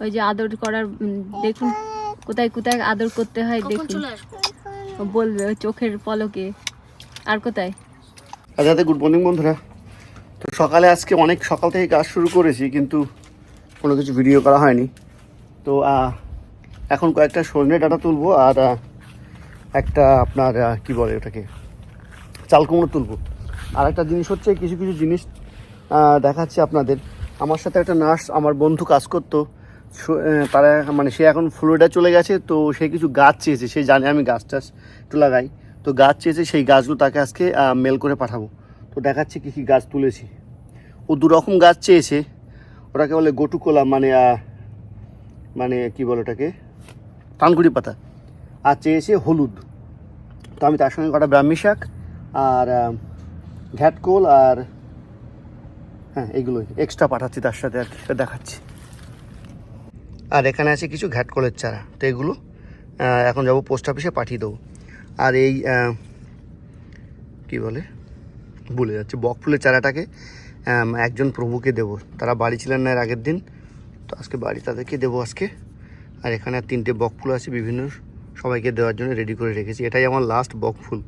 ওই যে আদর করার দেখুন কোথায় কোথায় আদর করতে হয় দেখুন। বলবে ওই চোখের পলকে। আর কোথায়? আচ্ছা গুড মর্নিং বন্ধুরা। তো সকালে আজকে অনেক সকাল থেকে কাজ শুরু করেছি কিন্তু কোনো কিছু ভিডিও করা হয়নি। তো এখন কয়েকটা সজনে ডাটা তুলবো আর একটা আপনার কি বলে ওটাকে? চাল কুমড়ো তুলবো। আর একটা জিনিস হচ্ছে কিছু কিছু জিনিস আহ, দেখাচ্ছি আপনাদের। আমার সাথে একটা নার্স আমার বন্ধু কাজ করতো। তারা মানে সে এখন ফ্লোরিডা চলে গেছে, তো সে কিছু গাছ চেয়েছে। সে জানে আমি গাছ টাছ একটু লাগাই। তো গাছ চেয়েছে, সেই গাছগুলো তাকে আজকে মেল করে পাঠাবো। তো দেখাচ্ছি কী কী গাছ তুলেছি। ও দু রকম গাছ চেয়েছে। ওটাকে বলে গোটুকোলা মানে মানে কি বলে ওটাকে? থানকুড়ি পাতা। আর চেয়েছে হলুদ। তো আমি তার সঙ্গে কটা ব্রাহ্মী শাক আর ঘ্যাটকোল আর হ্যাঁ এগুলোই। এক্সট্রা পাঠাচ্ছি তার সাথে আর কি, দেখাচ্ছি। আর এখানে আছে কিছু ঘ্যাটকোলের চারা। তো এগুলো এখন যাব পোস্ট অফিসে পাঠিয়ে দেবো। আর এই কি বলে? ভুলে যাচ্ছে, বক ফুলের চারাটাকে একজন প্রভুকে দেবো। তারা বাড়ি ছিলেন না এর আগের দিন, তো আজকে বাড়ি তাদেরকে দেবো আজকে। আর এখানে আর তিনটে বক ফুল আছে, বিভিন্ন সবাইকে দেওয়ার জন্য রেডি করে রেখেছি। এটাই আমার লাস্ট বক ফুল।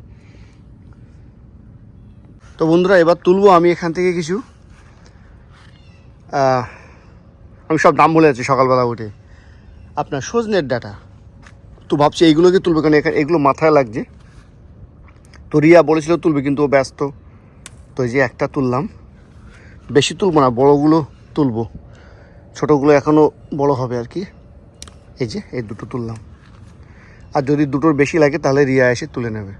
তো বন্ধুরা, এবার তুলবো আমি এখান থেকে কিছু। আমি সব দাম বলে যাচ্ছি সকালবেলা উঠে। আপনার সজনের ডাটা। তো ভাবছি এইগুলোকে তুলবে? কারণ এখানে এগুলো মাথায় লাগছে। তো রিয়া বলেছিল তুলবে, কিন্তু ও ব্যস্ত। তো এই যে একটা তুললাম। বেশি তুলবো না, বড়গুলো তুলবো। ছোটোগুলো এখনও বড় হবে আর কি। এই যে, এই দুটো তুললাম। আর যদি দুটোর বেশি লাগে, তাহলে রিয়া এসে তুলে নেবে।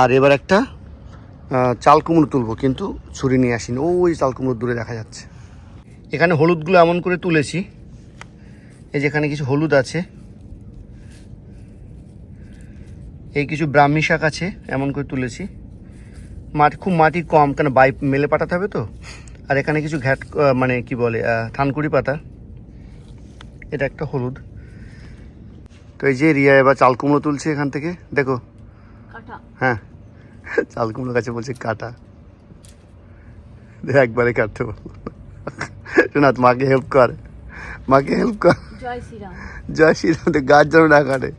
আর এবার একটা চাল কুমড়ো তুলবো, কিন্তু ছুরি নিয়ে আসিনি। ওই চাল কুমড়ো দূরে দেখা যাচ্ছে। এখানে হলুদগুলো এমন করে তুলেছি। এই যেখানে কিছু হলুদ আছে। এই কিছু ব্রাহ্মী শাক আছে এমন করে তুলেছি। মাটি খুব মাটি কম কেন বাই মেলে পাঠাতে হবে তো? আর এখানে কিছু ঘ্যাট মানে কি বলে থানকুড়ি পাতা। এটা একটা হলুদ। তো এই যে রিয়া এবার চাল কুমড়ো তুলছে এখান থেকে দেখো। হ্যাঁ চাল কুমড়ো গাছে বলছে কাটা। একবারে কাটতে বলল শোনা মাকে হেল্প কর। মাকে হেল্প কর। জয় শ্রীরাম। জয় শ্রীরাম তো গাছ যেন না কাটে।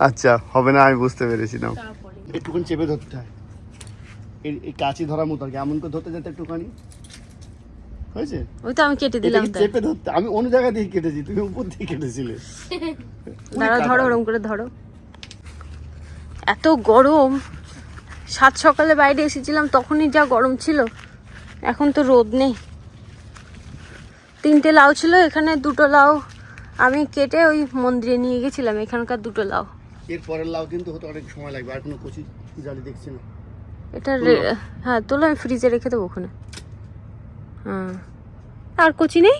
আচ্ছা হবে না আমি বুঝতে পেরেছিলাম তারপরে। একটুখানি চেপে ধরতে হয়। এই এই কাঁচি ধরার মতো আর কি এমন করে ধরতে যেতে একটুখানি। হয়েছে? ওই তো আমি কেটে দিলাম চেপে ধরতে আমি অন্য জায়গা দিয়ে কেটেছি তুমি উপর দিয়ে কেটেছিলে। দাঁড়াও ধরো ওরম করে ধরো। এত গরম। সাত সকালে বাইরে এসেছিলাম তখনই যা গরম ছিল। এখন তো রোদ নেই। তিনটে লাউ ছিল এখানে দুটো লাউ। আমি কেটে ওই মন্দিরে নিয়ে গেছিলাম এখানকার দুটো লাউ। এর পরের লাউ কিন্তু হতে অনেক সময় লাগবে আর কোনো কচি জালি দেখছি না। এটা হ্যাঁ তোলো আমি ফ্রিজে রেখে দেবো ওখানে। হ্যাঁ। আর কচি নেই?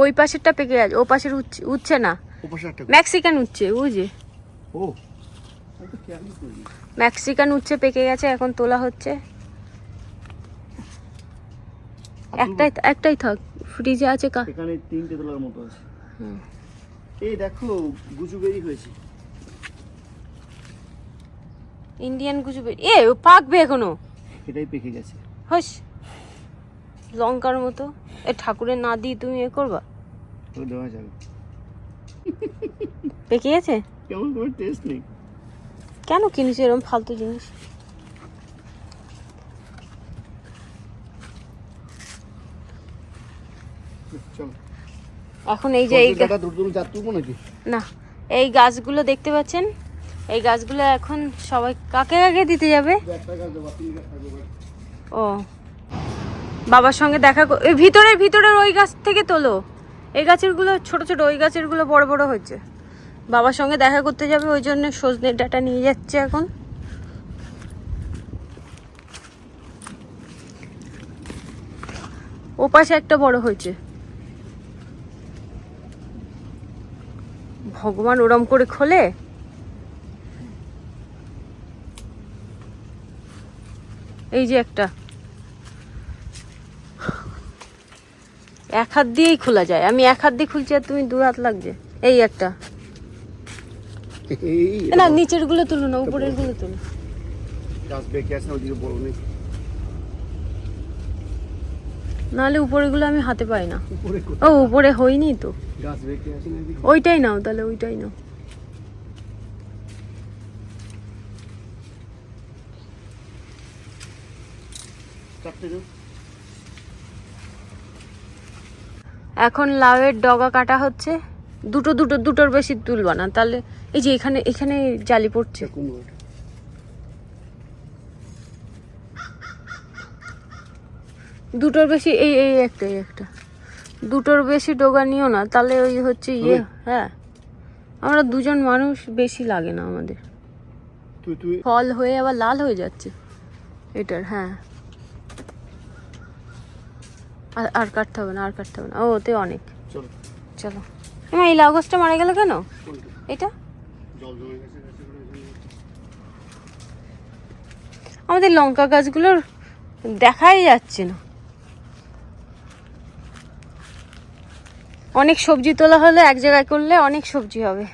ওই পাশেরটা পেকে আছে ও পাশের উচ্ছে উচ্ছে না। মেক্সিকান উচ্ছে। বুঝি ও। মেক্সিকান উচ্ছে পেকে গেছে এখন তোলা হচ্ছে। একটাই একটাই থাক ফ্রিজে আছে কা এখানে তিনটে তোলার মতো আছে। এই দেখো গুজুবেরি হয়েছে। Indian gooseberry. এ পাকবে এখনও। এটাই পেকে গেছে। হস লঙ্কার মতো। এ ঠাকুরের না দিয়ে তুমি এ করবা? তো দেওয়া যাবে। পেকে গেছে? কেমন তোমার টেস্ট নেই? কেন কিনিস এরকম ফালতু জিনিস চলো এখন এই যে এই না এই গাছগুলো দেখতে পাচ্ছেন? এই গাছগুলো এখন সবাই কাকে কাকে দিতে যাবে? ও। বাবার সঙ্গে দেখা এই ভিতরের ভিতরের ওই গাছ থেকে তোলো। এই গাছেরগুলো ছোট ছোট ওই গাছেরগুলো বড় বড় হচ্ছে বাবার সঙ্গে দেখা করতে যাবে ওই জন্য সজনের ডাটা নিয়ে যাচ্ছে এখন। ও পাশে একটা বড় হয়েছে। ভগবান ওরম করে খোলে? এই যে একটা। এক হাত দিয়েই খোলা যায়। আমি এক হাত দিয়ে খুলছি আর তুমি দু হাত লাগছে। এই একটা। না নিচেরগুলো তুলো না উপরেরগুলো তুলো। গাছ উপরে নাহলে উপরেগুলো আমি হাতে পাই না। ও উপরে হয়নি তো। ওইটাই নাও তাহলে ওইটাই নাও। এখন লাউয়ের ডগা কাটা হচ্ছে। দুটো দুটো দুটোর বেশি তুলবা না তাহলে এই যে এখানে এখানে জালি পড়ছে। দুটোর বেশি এই এই একটা এই একটা। দুটোর বেশি ডোগা নিও না তাহলে ওই হচ্ছে ইয়ে হ্যাঁ। আমরা দুজন মানুষ বেশি লাগে না আমাদের। ফল হয়ে আবার লাল হয়ে যাচ্ছে। এটার হ্যাঁ। আর আর কাটতে হবে না আর কাটতে হবে না। ও ওতে অনেক। চলো। এমা এই লাউ গাছটা মারা গেল কেন? এটা। আমাদের লঙ্কা গাছগুলোর দেখাই যাচ্ছে না। অনেক সবজি তোলা হলে, এক জায়গায় করলে অনেক সবজি হবে।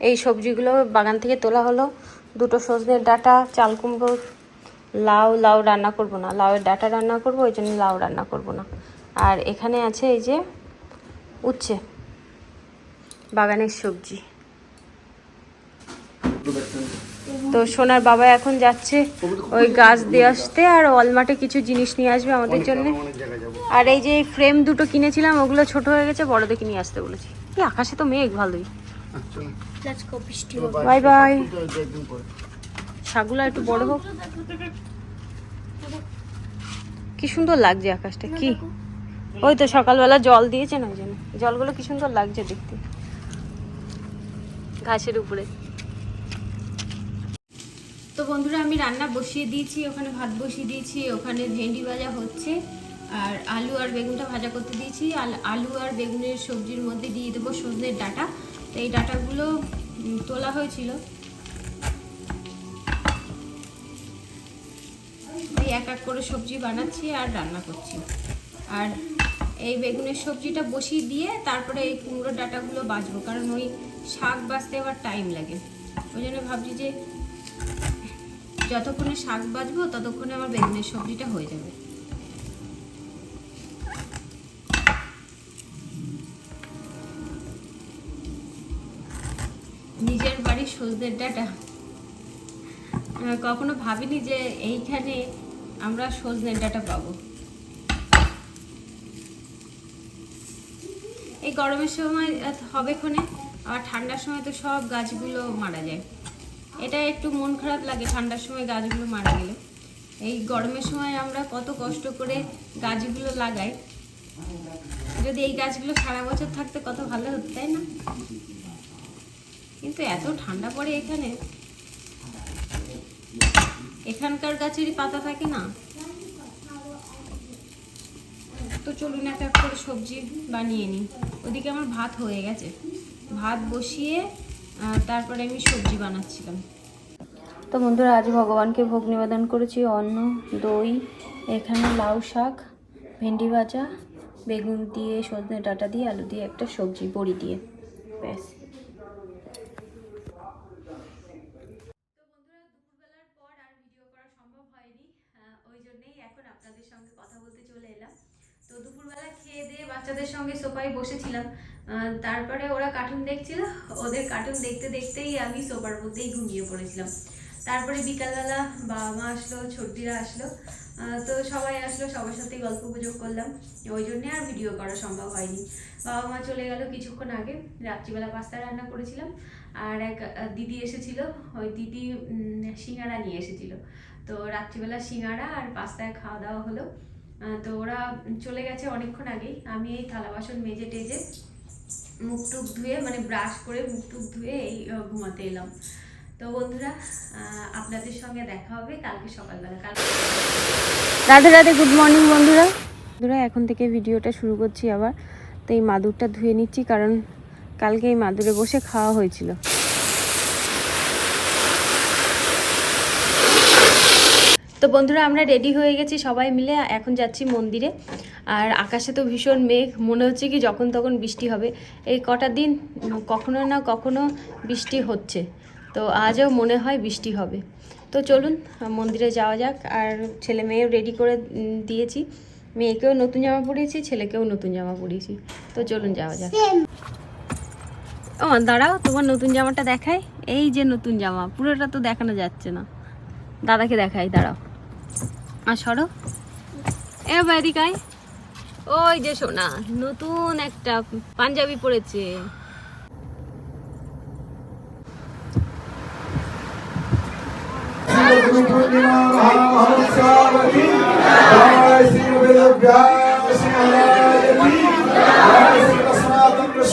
এই সবজিগুলো বাগান থেকে তোলা হলো। দুটো সজনের ডাটা, চাল কুমড়ো লাউ লাউ রান্না করব না। লাউয়ের ডাটা রান্না করব, ওই জন্য লাউ রান্না করব না। আর এখানে আছে এই যে উচ্ছে, বাগানের সবজি। তো সোনার বাবা এখন যাচ্ছে ওই গাছ দিয়ে আসতে আর অলমাটে কিছু জিনিস নিয়ে আসবে আমাদের জন্য। আর এই যে ফ্রেম দুটো কিনেছিলাম ওগুলো ছোট হয়ে গেছে বড় দেখে নিয়ে আসতে বলেছি। এই আকাশে তো মেঘ ভালোই। বাই বাই শাগুলো একটু বড় হোক। কি সুন্দর লাগছে আকাশটা কি? ওই তো সকালবেলা জল দিয়েছে না ওই জন্য। জলগুলো কি সুন্দর লাগছে দেখতে। ঘাসের উপরে। তো বন্ধুরা, আমি রান্না বসিয়ে দিয়েছি, ওখানে ভাত বসিয়ে দিয়েছি, ওখানে ভেন্ডি ভাজা হচ্ছে, আর আলু আর বেগুনটা ভাজা করতে দিয়েছি, আর আলু আর বেগুনের সবজির মধ্যে দিয়ে দেবো সজনের ডাটা। তো এই ডাটাগুলো তোলা হয়েছিল। এই এক এক করে সবজি বানাচ্ছি আর রান্না করছি। আর এই বেগুনের সবজিটা বসিয়ে দিয়ে তারপরে এই কুমড়ো ডাঁটাগুলো বাজবো, কারণ ওই শাক বাজতে আবার টাইম লাগে। ওই জন্য ভাবছি যে যতক্ষণে শাক বাজবো, ততক্ষণে আমার বেগুনের সবজিটা হয়ে যাবে। নিজের বাড়ির সজনের ডাঁটা। কখনো ভাবিনি যে এইখানে আমরা সজনের ডাঁটা পাবো। এই গরমের সময় হবে ক্ষণে আর ঠান্ডার সময় তো সব গাছগুলো মারা যায়। এটা একটু মন খারাপ লাগে, ঠান্ডার সময় গাছগুলো মারা গেলে। এই গরমের সময় আমরা কত কষ্ট করে গাছগুলো লাগাই। যদি এই গাছগুলো সারা বছর থাকতে কত ভালো হতো, তাই না? কিন্তু এত ঠান্ডা পড়ে এখানে। এখানকার গাছেরই পাতা থাকে না। তো চলুন এক এক করে সবজি বানিয়ে নিই। ওদিকে আমার ভাত হয়ে গেছে। ভাত বসিয়ে তারপরে আমি সবজি বানাচ্ছিলাম। তো বন্ধুরা আজ ভগবানকে ভোগ নিবেদন করেছি। অন্ন দই এখানে লাউ শাক ভেন্ডি ভাজা বেগুন দিয়ে সজনে ডাটা দিয়ে আলু দিয়ে একটা সবজি বড়ি দিয়ে। ব্যাস। দুপুরবেলার পর আর ভিডিও করা সম্ভব হয়নি। আহ, ওই জন্যেই এখন আপনাদের সঙ্গে কথা বলতে চলে এলাম। তো দুপুরবেলা খেয়ে দিয়ে বাচ্চাদের সঙ্গে সোফায় বসেছিলাম। তারপরে ওরা কার্টুন দেখছিল। ওদের কার্টুন দেখতে দেখতেই আমি সোফার মধ্যেই ঘুমিয়ে পড়েছিলাম। তারপরে বিকালবেলা বাবা মা আসলো ছোটদিরা আসলো। তো সবাই আসলো সবার সাথে গল্প গুজব করলাম। ওই জন্যে আর ভিডিও করা সম্ভব হয়নি। বাবা মা চলে গেল কিছুক্ষণ আগে। রাত্রিবেলা পাস্তা রান্না করেছিলাম। আর এক দিদি এসেছিল। ওই দিদি উম, সিঙ্গারা নিয়ে এসেছিল। তো রাত্রিবেলা সিঙ্গারা আর পাস্তায় খাওয়া দাওয়া হলো। তো ওরা চলে গেছে অনেকক্ষণ আগেই। আমি এই থালা বাসন মেজে টেজে মুখ টুক ধুয়ে মানে ব্রাশ করে মুখ টুক ধুয়ে এই ঘুমাতে এলাম। তো বন্ধুরা আপনাদের সঙ্গে দেখা হবে কালকে সকালবেলা। কাল রাধে রাধে গুড মর্নিং বন্ধুরা। বন্ধুরা, এখন থেকে ভিডিওটা শুরু করছি আবার। তো এই মাদুরটা ধুয়ে নিচ্ছি, কারণ কালকে এই মাদুরে বসে খাওয়া হয়েছিল। তো বন্ধুরা আমরা রেডি হয়ে গেছি সবাই মিলে এখন যাচ্ছি মন্দিরে। আর আকাশে তো ভীষণ মেঘ মনে হচ্ছে কি যখন তখন বৃষ্টি হবে। এই কটা দিন কখনো না কখনো বৃষ্টি হচ্ছে। তো আজও মনে হয় বৃষ্টি হবে। তো চলুন মন্দিরে যাওয়া যাক। আর ছেলে মেয়েও রেডি করে দিয়েছি। মেয়েকেও নতুন জামা পরিয়েছি ছেলেকেও নতুন জামা পরিয়েছি। তো চলুন যাওয়া যাক। ও দাঁড়াও তোমার নতুন জামাটা দেখায় এই যে নতুন জামা পুরোটা তো দেখানো যাচ্ছে না। দাদাকে দেখাই দাঁড়াও। আর সরো। এবার এদিকায় ওই যে সোনা নতুন একটা পাঞ্জাবি পরেছে।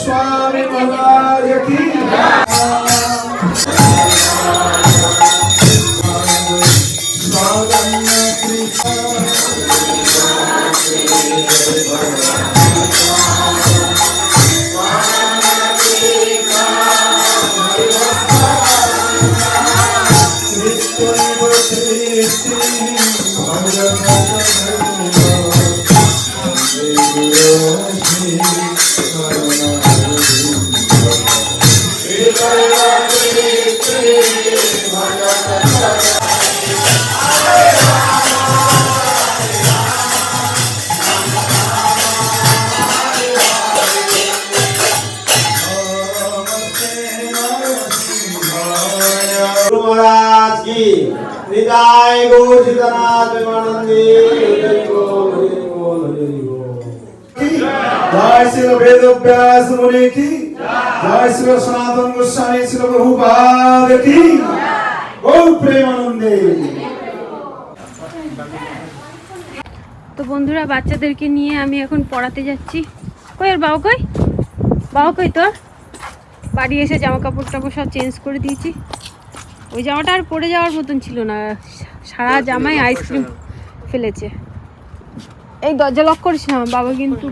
স্বামী জয় শ্রী বেদ ব্যাস কি? জয় শ্রী সনাতন গোস্বামী শ্রী কি? তো বন্ধুরা, বাচ্চাদেরকে নিয়ে আমি এখন পড়াতে যাচ্ছি। কই আর বাবা কই? বাবা কই তোর? বাড়ি এসে জামা কাপড় টাপড় সব চেঞ্জ করে দিয়েছি। ওই জামাটা আর পরে যাওয়ার মতন ছিল না। সারা জামাই আইসক্রিম ফেলেছে। এই দরজা লক করিস না বাবা কিন্তু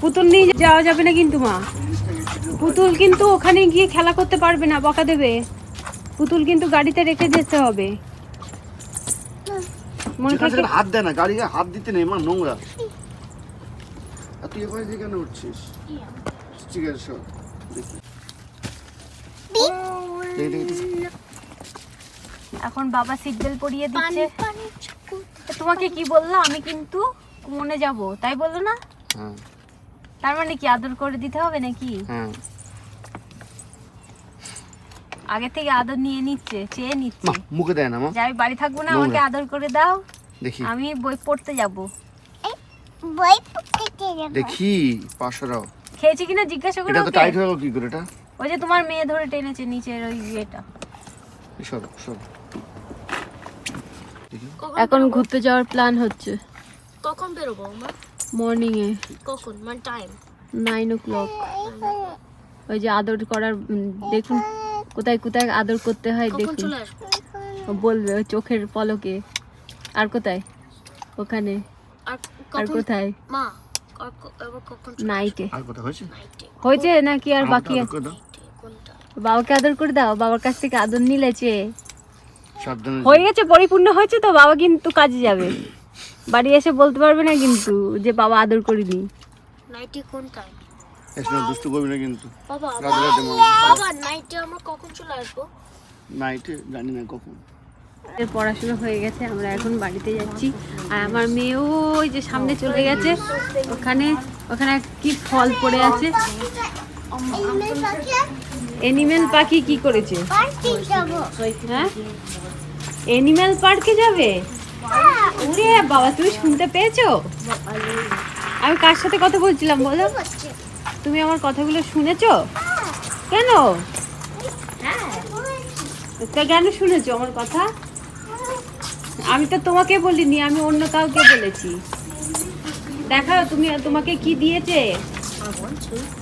পুতুল নিয়ে যাওয়া যাবে না কিন্তু মা। পুতুল কিন্তু ওখানে গিয়ে খেলা করতে পারবে না বকা দেবে। পুতুল কিন্তু গাড়িতে রেখে যেতে হবে। মনে থাকে হাত দেয় না গাড়িকে হাত দিতে নেই মা নোংরা। তুই এবার কেন উঠছিস? ঠিক আছে দেখি। এখন বাবা সিট বেল্ট পরিয়ে দিচ্ছে। তোমাকে কি বলল? আমি কিন্তু মনে যাব তাই বলল না? হ্যাঁ। তার মানে কি আদর করে দিতে হবে নাকি? হ্যাঁ। আগে থেকে আদর নিয়ে নিচ্ছে চেয়ে নিচ্ছে। মুখে দেয় না মা। আমি বাড়ি থাকব না আমাকে আদর করে দাও। দেখি। আমি বই পড়তে যাব। বই পড়তে যাব। দেখি পাঁচশোটাও খেয়েছি কিনা জিজ্ঞাসা করে এটা তো টাইট হয়ে গেল কি করে এটা? ওই যে তোমার মেয়ে ধরে টেনেছে নিচের ওই ইয়েটা। সর সর। এখন ঘুরতে যাওয়ার প্ল্যান হচ্ছে। কখন বেরোবো আমার মর্নিং এ। কখন? মানে টাইম নাইন ও ক্লক ওই যে আদর করার দেখুন কোথায় কোথায় আদর করতে হয় দেখুন। চলে আসব? ও বলবে ওই চোখের পলকে। আর কোথায়? ওখানে। আর কোথায়? মা নাইটে। আর কথা হয়েছে? হয়েছে নাকি আর বাকি আছে? বাবাকে আদর করে দাও বাবার কাছ থেকে আদর নিলেছে। হয়ে গেছে পরিপূর্ণ হয়েছে তো বাবা কিন্তু কাজে যাবে। বাড়ি এসে বলতে পারবে না কিন্তু যে বাবা আদর করিনি। নাইটে কোন টাইম এসে দুষ্টু করবি না কিন্তু। বাবা বাবা নাইটে আমরা কখন চলে আসব? নাইটে জানি না কখন। পড়াশোনা হয়ে গেছে আমরা এখন বাড়িতে যাচ্ছি। আর আমার মেয়েও ওই যে সামনে চলে গেছে ওখানে ওখানে কি ফল পড়ে আছে? এনিম্যাল পাখি কি করেছে? হ্যাঁ? এনিম্যাল পার্কে যাবে? ওরে বাবা তুমি শুনতে পেয়েছ? আমি কার সাথে কথা বলছিলাম বলো? তুমি আমার কথাগুলো শুনেছো? কেন? তা কেন শুনেছো আমার কথা? আমি তো তোমাকে বলিনি, আমি অন্য কাউকে বলেছি। দেখাও তুমি, তোমাকে কি দিয়েছে?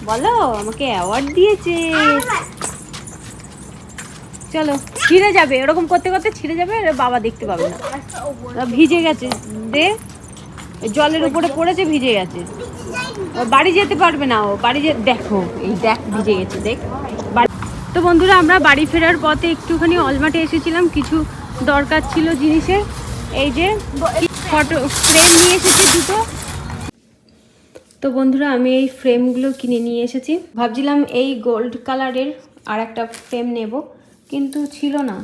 বলো, আমাকে অ্যাওয়ার্ড দিয়েছে। চলো, ছিঁড়ে যাবে, এরকম করতে করতে ছিঁড়ে যাবে বাবা দেখতে পাবে না। ভিজে গেছে, দে। জলের উপরে পড়েছে, ভিজে গেছে। বাড়ি যেতে পারবে না ও, বাড়ি যে দেখো, এই দেখ, ভিজে গেছে, দেখ। তো বন্ধুরা, আমরা বাড়ি ফেরার পথে একটুখানি অলমাটে এসেছিলাম, কিছু দরকার ছিল জিনিসের এই যে ফটো ফ্রেম নিয়ে এসেছি দুটো। তো বন্ধুরা, আমি এই ফ্রেমগুলো কিনে নিয়ে এসেছি। ভাবছিলাম এই গোল্ড কালারের আর একটা ফ্রেম নেব, কিন্তু ছিল না।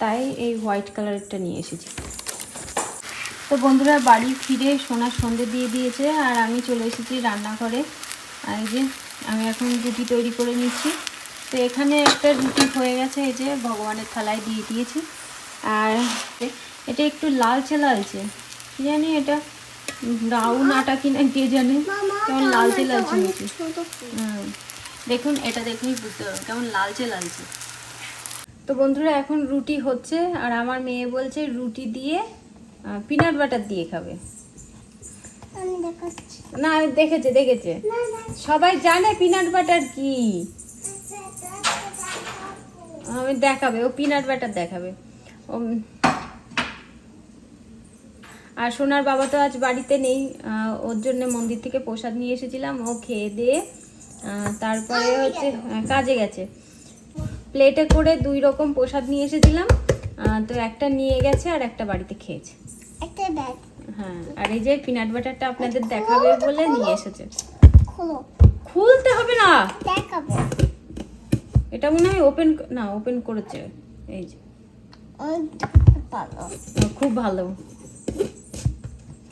তাই এই হোয়াইট কালারটা নিয়ে এসেছি। তো বন্ধুরা, বাড়ি ফিরে সোনার সন্ধে দিয়ে দিয়েছে, আর আমি চলে এসেছি রান্নাঘরে। আর এই যে, আমি এখন রুটি তৈরি করে নিচ্ছি। তো এখানে একটা রুটি হয়ে গেছে এই যে ভগবানের থালায় দিয়ে দিয়েছি। আর এটা একটু লালচে লালচে কি জানি এটা ব্রাউন আটা কিনা কে জানে? কেমন লালচে লালচে হয়েছে। হুম দেখুন এটা দেখলেই বুঝতে পারবেন কেমন লালচে লালচে। তো বন্ধুরা এখন রুটি হচ্ছে আর আমার মেয়ে বলছে রুটি দিয়ে পিনাট বাটার দিয়ে খাবে। না দেখেছে দেখেছে। সবাই জানে পিনাট বাটার কি। আমি দেখাবে ও পিনাট বাটার দেখাবে। উম, আর সোনার বাবা তো আজ বাড়িতে নেই ওর জন্য মন্দির থেকে প্রসাদ নিয়ে এসেছিলাম ও খেয়ে দিয়ে তারপরে হচ্ছে আহ, কাজে গেছে। প্লেটে করে দুই রকম প্রসাদ নিয়ে এসেছিলাম তো একটা নিয়ে গেছে আর একটা বাড়িতে খেয়েছে। হ্যাঁ আর এই যে পিনাট বাটারটা আপনাদের দেখাবে বলে নিয়ে এসেছে। খুলতে হবে এটা মনে হয় ওপেন না ওপেন করেছে। এই যে। খুব ভালো।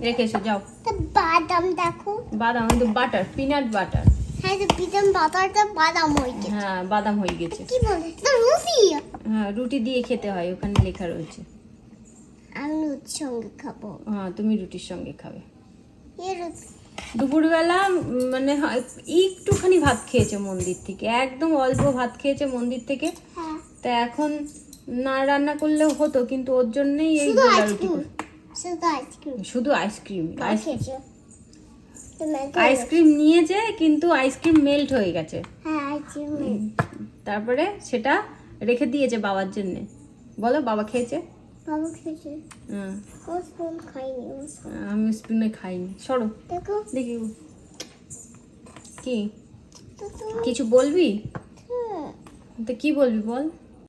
রেখে এসো যাও। তা বাদাম দেখো। বাদাম কিন্তু বাটার পিনাট বাটার হ্যাঁ তো পিতাম বাটারটা বাদাম হয়ে গেছে। হ্যাঁ বাদাম হয়ে গেছে। কি বলে? তো রুটি। হ্যাঁ রুটি দিয়ে খেতে হয় ওখানে লেখা রয়েছে। আমি রুটির সঙ্গে খাব। হ্যাঁ তুমি রুটির সঙ্গে খাবে। এ রুটি। দুপুরবেলা মানে একটুখানি ভাত খেয়েছে মন্দির থেকে একদম অল্প ভাত খেয়েছে মন্দির থেকে। হ্যাঁ। তা এখন না রান্না করলেও হতো কিন্তু ওর জন্যই এই শুধু আইসক্রিম শুধু আইসক্রিম নিয়েছে কিন্তু আইসক্রিম মেল্ট হয়ে গেছে। হ্যাঁ আইসক্রিম তারপরে সেটা রেখে দিয়েছে বাবার জন্য। বলো বাবা খেয়েছে? বাবু খেয়েছে হুম, ও স্পুন খাইনি আমি স্পুনে খাইনি সরো। দেখো। দেখি। কি? কিছু বলবি? হ্যাঁ। তো কি বলবি বল?